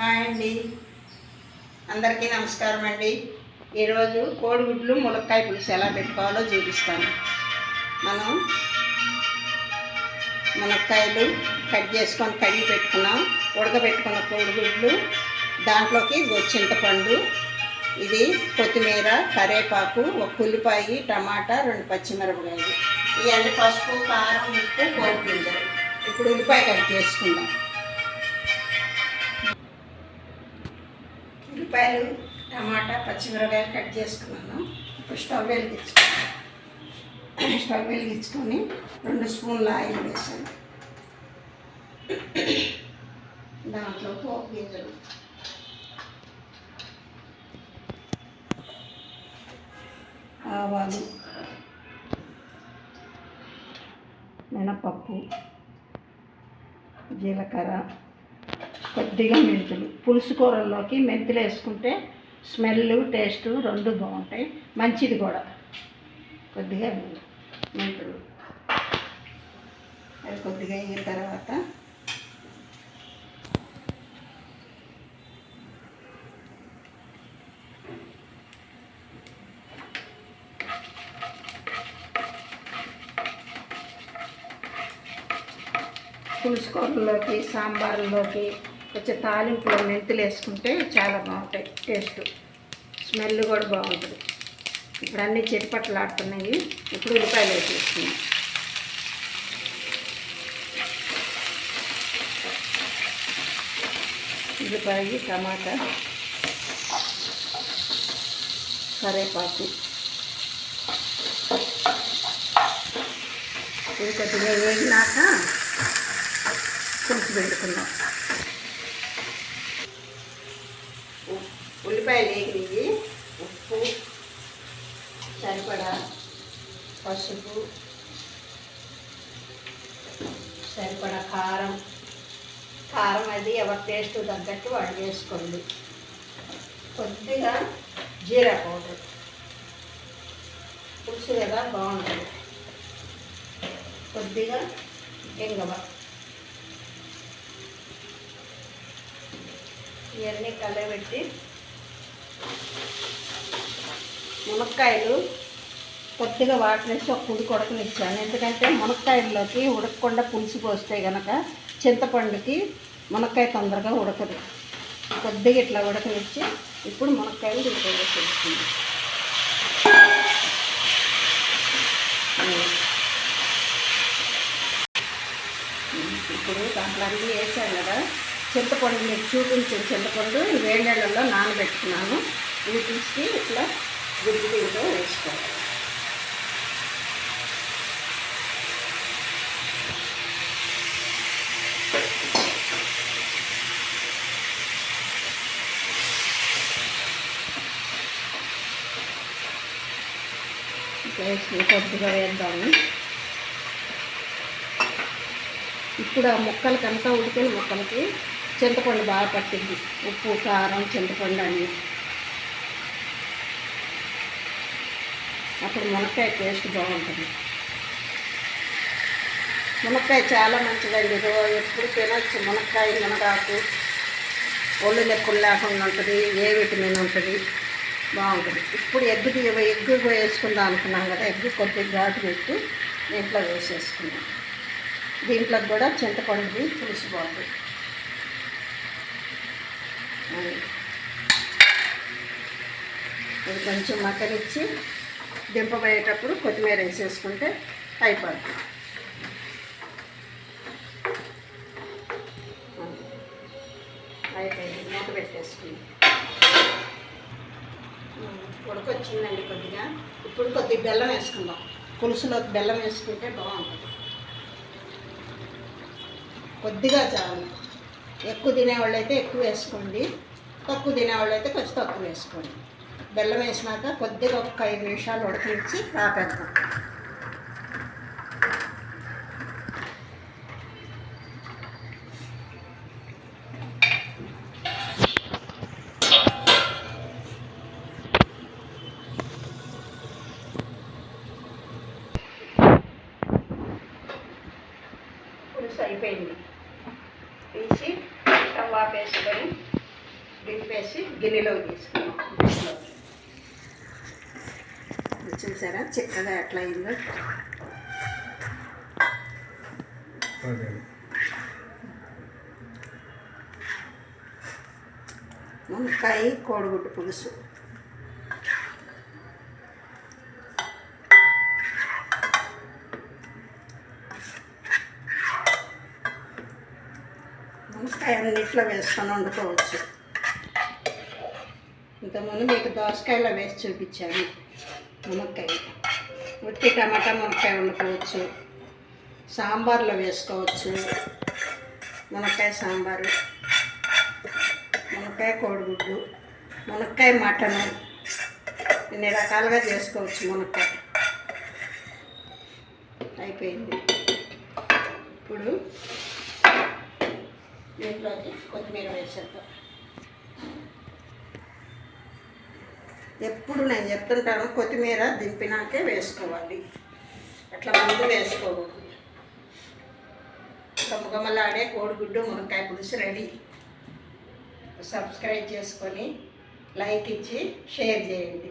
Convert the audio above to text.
Hi అండి. అందరికీ నమస్కారం అండి. ఈరోజు కోడిగుడ్లు ములక్కాయ పులుసు ఎలా పెట్టుకోవాలో చూపిస్తాను. మనం మునక్కాయలు కట్ చేసుకొని కడిగి పెట్టుకున్నాం. ఉడకబెట్టుకున్న కోడిగుడ్లు దాంట్లోకి చింతపండు ఇది కొత్తిమీర కరేపాకు ఒక ఉల్లిపాయ టమాటా రెండు పచ్చిమిరపకాయలు. ఇవన్నీ పసుపు కారం ఉప్పు పోపు గింజలు. ఇప్పుడు ఉల్లిపాయ కట్ చేసుకుందాం. ఉల్లిపాయలు టమాటా పచ్చిమిరకాయలు కట్ చేసుకున్నాను. ఇప్పుడు స్టవ్ వెలిగించుకున్నాను. స్టవ్ వెలిగించుకొని రెండు స్పూన్ల ఆయిల్ వేసాను. దాంట్లో పోపు గింజలు. ఆవాలు మినపప్పు జీలకర్ర కొద్దిగా మెంతులు. పులుసు కూరల్లోకి మెంతులు వేసుకుంటే స్మెల్ టేస్ట్ రెండు బాగుంటాయి. మంచిది కూడా. కొద్దిగా మెంతులు. అది కొద్దిగా అయిన తర్వాత పులుసుకోరలోకి సాంబార్లోకి కొంచెం తాలింపులో మెంతులు వేసుకుంటే చాలా బాగుంటాయి. టేస్ట్ స్మెల్ కూడా బాగుంటుంది. ఇప్పుడు అన్నీ చెట్పట్లు ఆడుతున్నాయి ఇప్పుడు ఉల్లిపాయలు వేసేస్తున్నాం ఉల్లిపాయ టమాటా కరేపాకు. ఇది కొద్దిగా వేగినాక పులుసు పెట్టుకుందాం. ఉల్లిపాయలు వేగినవి ఉప్పు సరిపడా పసుపు సరిపడా కారం. కారం అది ఎవరి టేస్ట్ తగ్గట్టు వాడు వేసుకోండి. కొద్దిగా జీరా పౌడర్. పులుసు కదా బాగుంటుంది. కొద్దిగా ఎంగవ ఇవన్నీ కలబెట్టి మునక్కాయలు కొద్దిగా వాటర్ వేసి ఒక పుడి కొడకనిచ్చాను ఎందుకంటే మునక్కాయల్లోకి ఉడకకుండా పులుసు పోస్తే కనుక చింతపండుకి మునక్కాయ తొందరగా ఉడకదు. కొద్దిగా ఇట్లా ఉడకనిచ్చి ఇప్పుడు మునక్కాయలు దీంట్లో వేసేస్తుంది ఇప్పుడు దాంట్లో అన్నీ వేసాను కదా. చింతపండు మీకు చూపించిన చింతపండు ఈ వేడి నానబెట్టుకున్నాను. ఇవి తీసి ఇట్లా గుడ్డు దీంట్లో వేసుకోవాలి వేసి కొద్దిగా వేద్దాము. ఇప్పుడు ఆ ముక్కలకంతా ఉడికిన ముక్కలకి చింతపండు బాగా పట్టింది. ఉప్పు కారం చింతపండు అని అప్పుడు మునక్కాయ టేస్ట్ బాగుంటుంది. మునక్కాయ చాలా మంచిదండి. ఎప్పుడు తినొచ్చు. మునక్కాయ మునగాకు ఒళ్ళు నొప్పులు లేకుండా ఉంటుంది ఏ విటమిన్ ఉంటుంది బాగుంటుంది. ఇప్పుడు ఎగ్గు ఎగ్గు వేసుకుందాం అనుకున్నాం కదా ఎగ్గు కొద్దిగా ఘాటు పెట్టి దీంట్లో వేసేసుకున్నాం దీంట్లో కూడా చింతపండుది పులుసు బాగుంటుంది. అది. ఇది కొంచెం మక్కనిచ్చి దింపబోయేటప్పుడు కొత్తిమీర వేసేసుకుంటే అయిపోతుంది అయిపోయింది. మూత పెట్టేసుకుంది. ఉడకొచ్చిందండి కొద్దిగా. ఇప్పుడు కొద్దిగా బెల్లం వేసుకుందాం. పులుసులోకి బెల్లం వేసుకుంటే బాగుంటుంది. కొద్దిగా చాలు. ఎక్కువ తినేవాళ్ళు అయితే ఎక్కువ వేసుకోండి. తక్కువ తినేవాళ్ళు అయితే కొంచెం తక్కువ వేసుకోండి. బెల్లం వేసినాక కొద్దిగా ఒక ఐదు నిమిషాలు ఉడకించి ఆపేద్దాం అయిపోయింది. తీసి స్టవ్ ఆపేసుకొని దింపేసి గిన్నెలో తీసుకున్నాం. చూసారా? చిక్కగా ఎట్లా అయిందో అదే మునక్కాయ కోడిగుడ్డు పులుసు మునక్కాయ అన్నిట్లో వేసుకొని వండుకోవచ్చు. ఇంతకుముందు మీకు దోసకాయలో వేసి చూపించాను. మునక్కాయ. ఉత్తి టమాటా మునక్కాయ వండుకోవచ్చు. సాంబార్లో వేసుకోవచ్చు. మునక్కాయ సాంబారు. మునక్కాయ కోడిగుడ్డు. మునక్కాయ మటను. ఇన్ని రకాలుగా చేసుకోవచ్చు మునక్కాయ. అయిపోయింది. ఇప్పుడు దీంట్లోకి కొత్తిమీర వేసేద్దాం. ఎప్పుడు నేను చెప్తుంటాను కొత్తిమీర దింపినాకే వేసుకోవాలి. అట్లా ముందు వేసుకోకూడదు. గమగమలాడే కోడిగుడ్డు మునక్కాయ పులుసు రెడీ. సబ్స్క్రైబ్ చేసుకొని లైక్ ఇచ్చి షేర్ చేయండి.